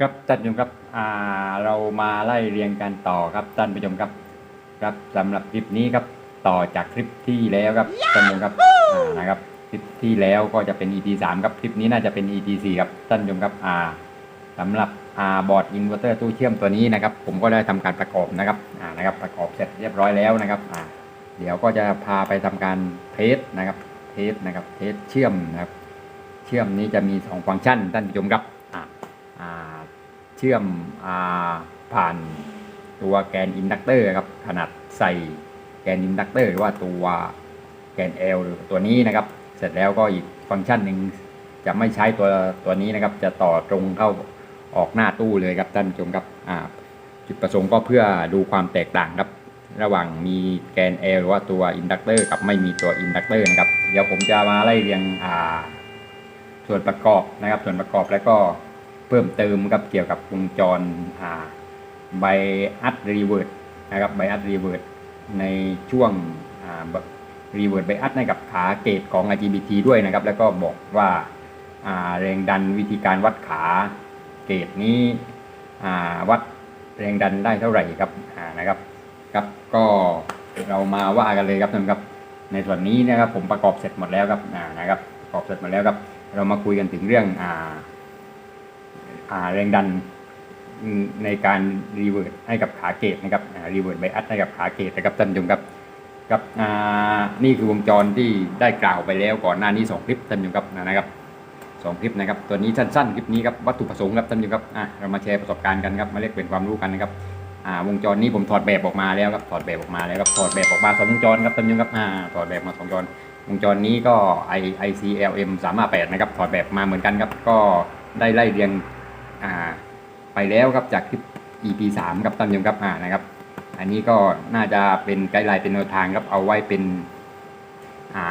ครับท่านผู้ชมครับอ่าเรามาไล่เรียงกันต่อครับท่านผู้ชมครับครับสำหรับคลิปนี้ครับต่อจากคลิปที่แล้วครับท่านผู้ชมครับอ่านะครับคลิปที่แล้วก็จะเป็น EP 3ครับคลิปนี้น่าจะเป็น EP 4ครับท่านผู้ชมครับอ่าสำหรับอ่าบอร์ดอินเวอร์เตอร์ตู้เชื่อมตัวนี้นะครับ ผมก็ได้ทำการประกอบนะครับอ่านะครับประกอบเสร็จเรียบร้อยแล้วนะครับอ่าเดี๋ยวก็จะพาไปทำการเทสนะครับเทสนะครับเทสเชื่อมนะครับ เชื่อมนี้จะมี 2 ฟังก์ชันท่านผู้ชมครับอ่าอ่า เชื่อมอาผ่านตัวแกนอินดักเตอร์ครับขนาดใส่แกนอินดักเตอร์หรือว่าตัวแกน L หรือตัวนี้นะครับ เสร็จแล้วก็อีกฟังก์ชันหนึ่งจะไม่ใช้ตัวตัวนี้นะครับ จะต่อตรงเข้าออกหน้าตู้เลยครับท่านผู้ชมครับจุดประสงค์ก็เพื่อดูความแตกต่างครับ ระหว่างมีแกน L หรือว่าตัวอินดักเตอร์กับไม่มีตัวอินดักเตอร์นะครับ เดี๋ยวผมจะมาไล่เรียงส่วนประกอบนะครับ ส่วนประกอบแล้วก็ เพิ่มเติมครับเกี่ยวกับวงจรไบอัดรีเวิร์ดนะครับไบอัดรีเวิร์ดในช่วงรีเวิร์ดไบอัดให้กับขาเกตของ IGBT ด้วยนะครับ แล้วก็บอกว่าแรงดันวิธีการวัดขาเกตนี้วัดแรงดันได้เท่าไหร่ครับนะครับครับก็เรามาว่ากันเลยครับท่านครับในส่วนนี้นะครับผมประกอบเสร็จหมดแล้วครับนะครับประกอบเสร็จหมดแล้วครับ เรามาคุยกันถึงเรื่องอ่า แรงดันในการรีเวิร์ดให้กับขาเกตนะครับรีเวิร์ดไบอัดให้กับขาเกตนะครับท่านผู้ชมครับครับอ่านี่คือวงจรที่ได้กล่าวไปแล้วก่อนหน้านี้สองคลิปท่านผู้ชมครับนะครับสองคลิปนะครับตัวนี้สั้นๆคลิปนี้ครับวัตถุประสงค์ครับท่านผู้ชมครับอะเรามาแชร์ประสบการณ์กันครับมาเรียกเป็นความรู้กันนะครับอ่าวงจรนี้ผมถอดแบบออกมาแล้วครับถอดแบบออกมาแล้วครับถอดแบบออกมาสองวงจรครับท่านผู้ชมครับอ่าถอดแบบมาสองวงจรวงจรนี้ก็ i ICLM 358นะครับถอดแบบมาเหมือนกันครับก็ได้ไล่เรียง อ่าไปแล้วครับจากคลิป EP 3ครับท่านผู้ชมครับอ่านะครับ อันนี้ก็น่าจะเป็นไกด์ไลน์เป็นแนวทางครับเอาไว้เป็นอ่า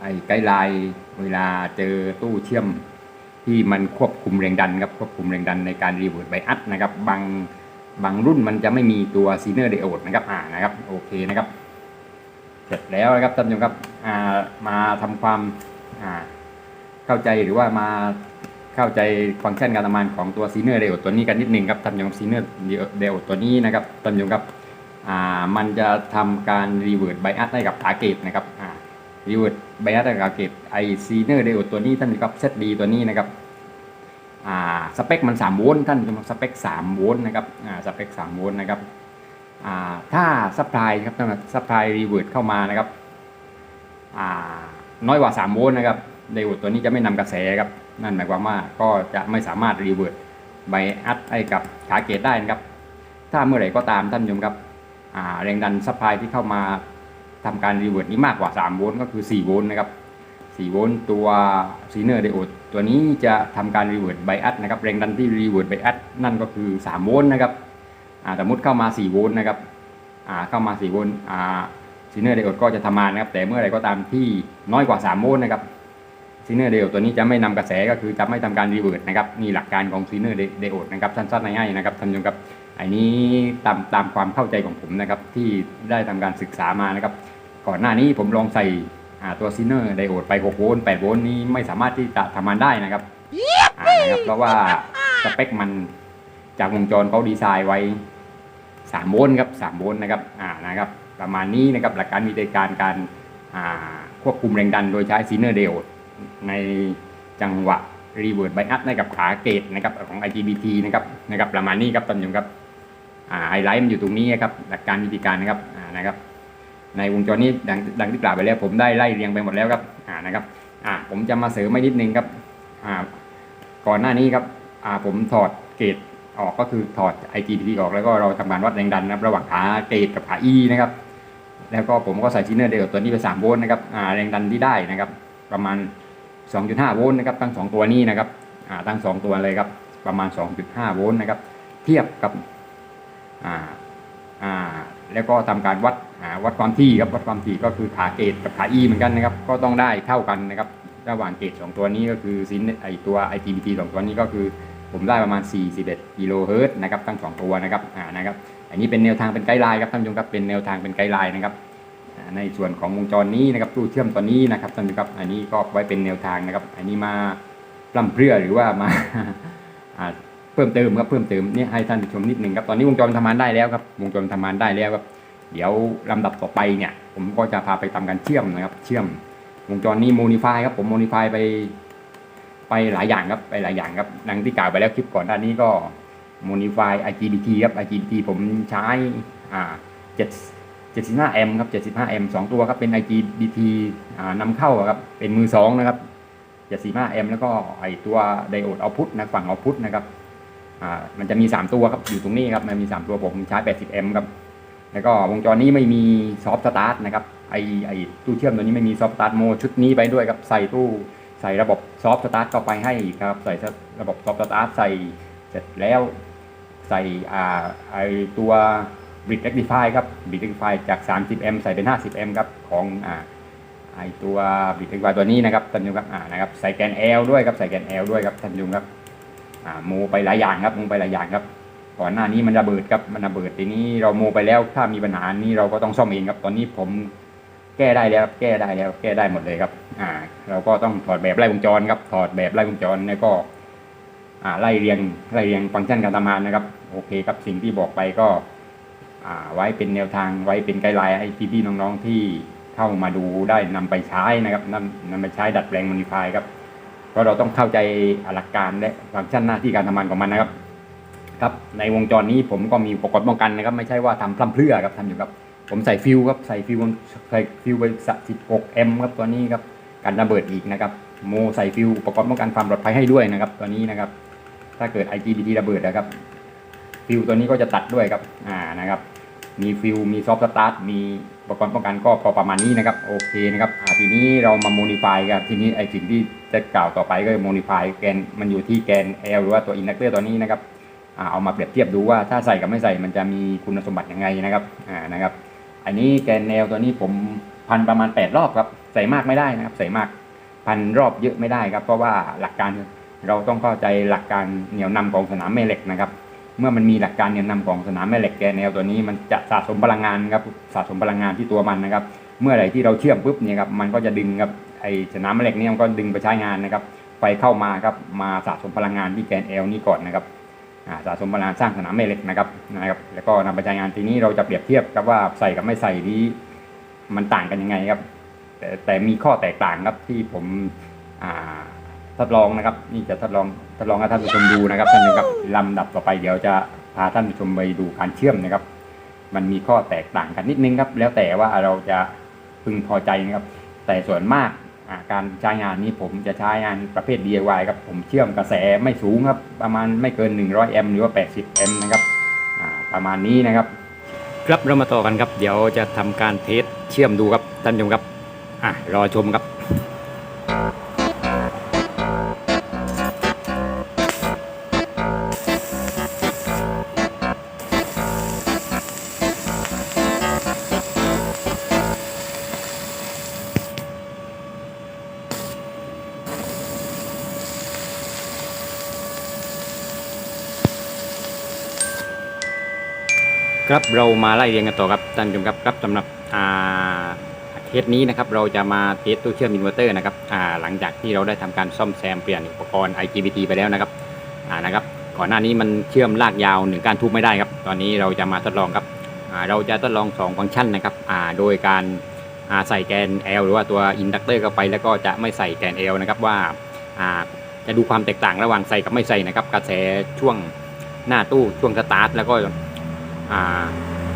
ไอ้ไกด์ไลน์เวลาเจอตู้เชื่อมที่มันควบคุมแรงดันครับควบคุมแรงดันในการรีเวิร์ดไบอัดนะครับบางบางรุ่นมันจะไม่มีตัวซีเนอร์เดโอดนะครับอ่านะครับโอเคนะครับ เสร็จแล้วนะครับท่านผู้ชมครับอ่ามาทำความอ่าเข้าใจหรือว่ามา เข้าใจฟังก์ชันการทำงานของตัวซีเนอร์เดโอตัวนี้กันนิดหนึ่งครับท่านผู้ชมซีเนอร์เดโอตัวนี้นะครับท่านผู้ชมครับอ่ามันจะทำการรีเวิร์ดไบอัสให้กับขาเกตนะครับอ่ารีเวิร์ดไบอัสให้กับขาเกตไอซีเนอร์เดโอตัวนี้ท่านผู้ชมครับเซตดีตัวนี้นะครับอ่าสเปคมัน3โวลต์ท่านผู้ชมสเปค3โวลต์นะครับอ่าสเปค3โวลต์นะครับอ่าถ้าซัพพลายครับถ้าซัพพลายรีเวิร์ดเข้ามานะครับอ่าน้อยกว่า3โวลต์นะครับไดโอดตัวนี้จะไม่นำกระแสครับ นั่นหมายความว่าก็จะไม่สามารถรีเวิร์ดไบอัดให้กับขาเกตได้นะครับ ถ้าเมื่อไหร่ก็ตามท่านผู้ชมครับแรงดันซัพพลายที่เข้ามาทำการรีเวิร์ดนี้มากกว่า 3 โวลต์ก็คือ 4 โวลต์นะครับ 4 โวลต์ตัวซีเนอร์ไดโอดตัวนี้จะทำการรีเวิร์ดไบอัดนะครับ แรงดันที่รีเวิร์ดไบอัดนั่นก็คือ 3 โวลต์นะครับสมมติเข้ามา 4 โวลต์นะครับเข้ามา 4 โวลต์ซีเนอร์เดโอดก็จะทำงานนะครับ แต่เมื่อไรก็ตามที่น้อยกว่า 3 โวลต์นะครับ ซีเนอร์เดโอดตัวนี้จะไม่นำกระแสก็คือจะไม่ทำการรีเวิร์ดนะครับนี่หลักการของซีเนอร์เดโอดนะครับสั้นๆง่ายๆนะครับท่านผู้ชมครับอันนี้ตามตามความเข้าใจของผมนะครับที่ได้ทำการศึกษามานะครับก่อนหน้านี้ผมลองใส่ตัวซีเนอร์ไดโอดไป6โวลต์8โวลต์นี้ไม่สามารถที่จะทำงานได้นะครับนะครับเพราะว่าสเปคมันจากวงจรเขาดีไซน์ไว้สามโวลต์ครับสามโวลต์นะครับอ่านะครับประมาณนี้นะครับหลักการวิธีการการควบคุมแรงดันโดยใช้ซีเนอร์เดโอด ในจังหวะรีเวิร์ดไบอัพให้กับขาเกตนะครับของ IGBT นะครับนะครับประมาณนี้ครับท่านผู้ชมครับไฮไลท์มันอยู่ตรงนี้ครับหลักการวิธีการนะครับนะครับ ในวงจรนี้ดังดังที่กล่าวไปแล้ว ผมได้ไล่เรียงไปหมดแล้วครับนะครับผมจะมาเสริมไม่นิดนึงครับก่อนหน้านี้ครับผมถอดเกตออกก็คือถอด IGBT ออกแล้วก็เราทำการวัดแรงดันนะครับระหว่างขาเกตกับขา E นะครับแล้วก็ผมก็ใส่ชินเนอร์เดลตัวนี้ไป3โวลต์นะครับแรงดันที่ได้นะครับ ประมาณ 2.5 โวลต์นะครับทั้ง 2 ตัวนี้นะครับทั้ง 2 ตัวเลยครับประมาณ 2.5 โวลต์นะครับเทียบกับแล้วก็ทำการวัดอ่าวัดความถี่ครับวัดความถี่ก็คือขาเกตกับขา E เหมือนกันนะครับก็ต้องได้เท่ากันนะครับระหว่างเกตสองตัวนี้ก็คือซินไอตัว IGBT สองตัวนี้ก็คือผมได้ประมาณ 41กิโลเฮิรตซ์นะครับทั้ง 2 ตัวนะครับอ่านะครับอันนี้เป็นแนวทางเป็นไกด์ไลน์ครับท่านผู้ชมครับเป็นแนวทางเป็นไกด์ไลน์นะครับ ในส่วนของวงจรนี้นะครับตู้เชื่อมตัวนี้นะครับท่านผู้ชมครับ อันนี้ก็ไว้เป็นแนวทางนะครับ อันนี้มาปล้ำเพรื่อหรือว่ามาอ่าพิ่มเติมครับเพิ่มเติมเนี่ยให้ท่านผู้ชมนิดหนึ่งครับตอนนี้วงจรทำงานได้แล้วครับวงจรทำงานได้แล้วครับ เดี๋ยวลำดับต่อไปเนี่ย ผมก็จะพาไปทำการเชื่อมนะครับ เชื่อมวงจรนี้โมดิฟายครับผมโมดิฟายไป ไปหลายอย่างครับไปหลายอย่างครับดังที่กล่าวไปแล้วคลิปก่อนหน้านนี้ก็โมดิฟาย IGBT ครับ IGBT ผมใช้อ่า7 75 m ครับ 75 m สองตัวครับเป็น IGBT อ่านำเข้าครับ เป็นมือสองนะครับ 75 m แล้วก็ไอตัวไดโอดเอาพุทนะฝั่งเอาพุทนะครับอ่ามันจะมี 3 ตัวครับ อยู่ตรงนี้ครับ มันมี 3 ตัวผมใช้ 80 m ครับ แล้วก็วงจรนี้ไม่มีซอฟต์สตาร์ทนะครับ ไอไอตู้เชื่อมตัวนี้ไม่มีซอฟต์สตาร์ทโมชุดนี้ไปด้วยครับ ใส่ตู้ใส่ระบบซอฟต์สตาร์ทเข้าไปให้ครับ ใส่ระบบซอฟต์สตาร์ทใส่เสร็จแล้วใส่อ่าไอตัว บิดเ e ก t ิฟายครับบิดเ e ก t ิฟายจาก 30m ใส่เป็น 50m ครับของอ่าไอตัวบิดเ e ก t ิฟายตัวนี้นะครับท่านผู้ชมครับอ่านะครับใส่แกน L ด้วยครับใส่แกน L ด้วยครับท่านผู้ชมครับอ่าโมไปหลายอย่างครับโมไปหลายอย่างครับก่อนหน้านี้มันระเบิดครับมันระเบิดทีนี้เราโมไปแล้วถ้ามีปัญหานี้เราก็ต้องซ่อมเองครับตอนนี้ผมแก้ได้แล้วแก้ได้แล้วแก้ได้หมดเลยครับอ่าเราก็ต้องถอดแบบไล่วงจรครับถอดแบบไล่วงจรแล้วก็อ่าไล่เรียงไล่เรียงฟังก์ชันการทำงานนะครับโอเคครับสิ่งที่บอกไปก็ ไว้เป็นแนวทางไว้เป็นไกด์ไลน์ให้พี่ๆน้องๆที่เข้ามาดูได้นำไปใช้นะครับนำนำไปใช้ดัดแปลง modify ครับเพราะเราต้องเข้าใจหลักการและฟังก์ชันหน้าที่การทำงานของมันนะครับ ครับในวงจรนี้ผมก็มีอุปกรณ์ป้องกันนะครับ ไม่ใช่ว่าทำพร่ำเพรื่อครับทำอยู่ครับ ผมใส่ฟิวครับใส่ฟิวใส่ฟิวไป16 m ครับตัวนี้ครับกันระเบิดอีกนะครับโมใส่ฟิวอุปกรณ์ป้องกันความปลอดภัยให้ด้วยนะครับ ตัวนี้นะครับ ถ้าเกิด IGBT ระเบิดนะครับ ฟิวตัวนี้ก็จะตัดด้วยครับอ่านะครับ มีฟิวมีซอฟต์สตาร์ทมีอุปกรณ์ป้องกันก็พอประมาณนี้นะครับโอเคนะครับอ่าทีนี้เรามาโมดิฟายกันทีนี้ไอสิ่งที่จะกล่าวต่อไปก็คือโมดิฟายแกนมันอยู่ที่แกน L หรือว่าตัวอินดักเตอร์ตัวนี้นะครับอ่าเอามาเปรียบเทียบดูว่าถ้าใส่กับไม่ใส่มันจะมีคุณสมบัติยังไงนะครับอ่านะครับ อันนี้แกนแนวตัวนี้ผมพันประมาณ 8 รอบครับใส่มากไม่ได้นะครับ ใส่มากพันรอบเยอะไม่ได้ครับ เพราะว่าหลักการเราต้องเข้าใจหลักการเหนี่ยวนำของสนามแม่เหล็กนะครับ เมื่อมันมีหลักการเนี่ยนำของสนามแม่เหล็กแกนแนวตัวนี้มันจะสะสมพลังงานครับสะสมพลังงานที่ตัวมันนะครับ เมื่อไหร่ที่เราเชื่อมปุ๊บเนี่ยครับมันก็จะดึงครับไอสนามแม่เหล็กเนี่ยมันก็ดึงไปใช้งานนะครับไฟเข้ามาครับมาสะสมพลังงานที่แกน L นี้ก่อนนะครับสะสมพลังงานสร้างสนามแม่เหล็กนะครับนะครับแล้วก็นำไปใช้งานทีนี้เราจะเปรียบเทียบกับว่าใส่กับไม่ใส่นี้มันต่างกันยังไงครับแต่แต่มีข้อแตกต่างครับที่ผมอ่า ทดลองนะครับ นี่จะทดลองทดลองให้ท่านผู้ชมดูนะครับท่านผู้ชมครับลำดับต่อไปเดี๋ยวจะพาท่านผู้ชมไปดูการเชื่อมนะครับ มันมีข้อแตกต่างกันนิดนึงครับ แล้วแต่ว่าเราจะพึงพอใจนะครับ แต่ส่วนมากการใช้งานนี้ผมจะใช้งานประเภท DIY ครับผมเชื่อมกระแสไม่สูงครับประมาณไม่เกิน 100 แอมป์หรือว่า 80 แอมป์นะครับประมาณนี้นะครับ ครับเรามาต่อกันครับ เดี๋ยวจะทำการเทสเชื่อมดูครับท่านผู้ชมครับอะรอชมครับ ครับเรามาไล่เรียงกันต่อครับท่านผู้ชมครับครับสำหรับอ่าเทสนี้นะครับเราจะมาเทสตู้เชื่อมอินเวอร์เตอร์นะครับอ่าหลังจากที่เราได้ทำการซ่อมแซมเปลี่ยนอุปกรณ์ IGBT ไปแล้วนะครับอ่านะครับก่อนหน้านี้มันเชื่อมลากยาวหนึ่งการทุบไม่ได้ครับ ตอนนี้เราจะมาทดลองครับอ่าเราจะทดลอง2ฟังก์ชันนะครับอ่าโดยการอ่าใส่แกน L หรือว่าตัวอินดักเตอร์เข้าไป แล้วก็จะไม่ใส่แกน L นะครับว่าอ่าจะดูความแตกต่างระหว่างใส่กับไม่ใส่นะครับกระแสช่วงหน้าตู้ช่วงสตาร์ทแล้วก็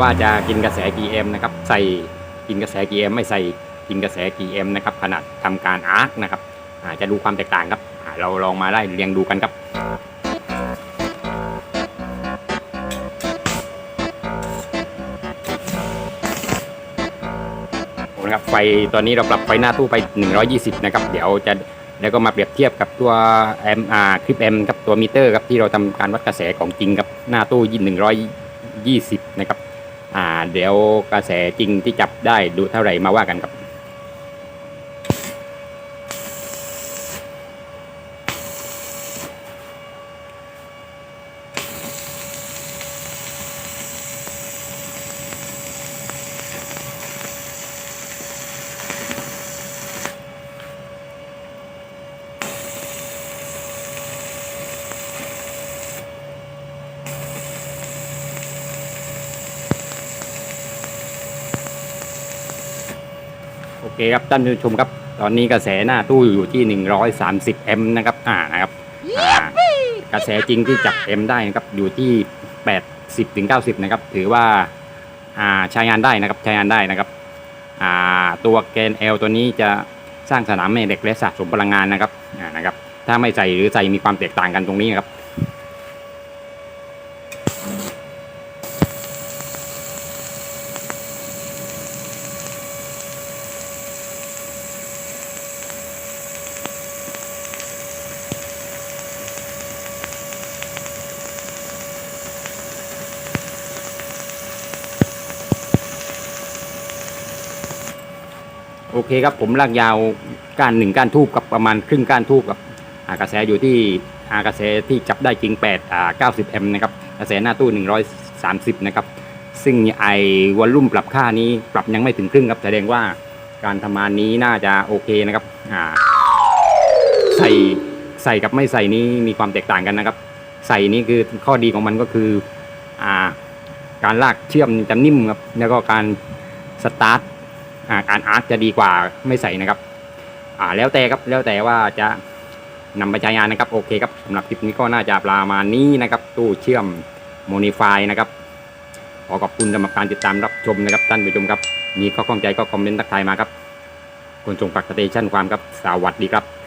ว่าจะกินกระแสกี่ m นะครับใส่กินกระแสกี่ m ไม่ใส่กินกระแสกี่ m นะครับขนาดทำการอาร์คนะครับอาจะดูความแตกต่างครับเราลองมาไล่เรียงดูกันครับโอ้นะครับไฟตอนนี้เราปรับไฟหน้าตู้ไป 120 นะครับ เดี๋ยวจะแล้วก็มาเปรียบเทียบกับตัวแอมอาคลิปแอมกับตัวมิเตอร์ครับที่เราทำการวัดกระแสของจริงครับหน้าตู้ยิน100 20 นะครับ อ่า เดี๋ยวกระแสจริงที่จับได้ดูเท่าไหร่มาว่ากันครับ เคครับท่านผู้ชมครับ ตอนนี้กระแสหน้าตู้อยู่ที่ 130 m นะครับอ่านะครับอ่ากระแสจริงที่จับ m ได้นะครับอยู่ที่ 80ถึง90 นะครับ ถือว่าอ่าใช้งานได้นะครับใช้งานได้นะครับอ่าตัวแกน L ตัวนี้จะสร้างสนามแม่เหล็กและสะสมพลังงานนะครับอ่านะครับถ้าไม่ใส่หรือใส่มีความแตกต่างกันตรงนี้นะครับ โอเคครับผมลากยาวก้านหนึ่งก้านทูบกับประมาณครึ่งก้านทูบกับอากระแสอยู่ที่อากระแสที่จับได้จริง8อ่า90 m นะครับกระแสหน้าตู้ 130 นะครับ ซึ่งไอวอลลุ่มปรับค่านี้ปรับยังไม่ถึงครึ่งครับแสดงว่าการทำงานนี้น่าจะโอเคนะครับอ่าใส่ใส่กับไม่ใส่นี้มีความแตกต่างกันนะครับ ใส่นี่คือข้อดีของมันก็คืออ่าการลากเชื่อมจะนิ่มครับแล้วก็การสตาร์ท การอาร์ตจะดีกว่าไม่ใส่นะครับอ่าแล้วแต่ครับแล้วแต่ว่าจะนำไปใช้งานนะครับโอเคครับสำหรับคลิปนี้ก็น่าจะประมาณนี้นะครับ ตู้เชื่อมโมนิฟายนะครับขอขอบคุณสำหรับการติดตามรับชมนะครับท่านผู้ชมครับมีข้อข้องใจก็คอมเมนต์ทักทายมาครับคนส่งฝากสเตชันความครับสวัสดีครับ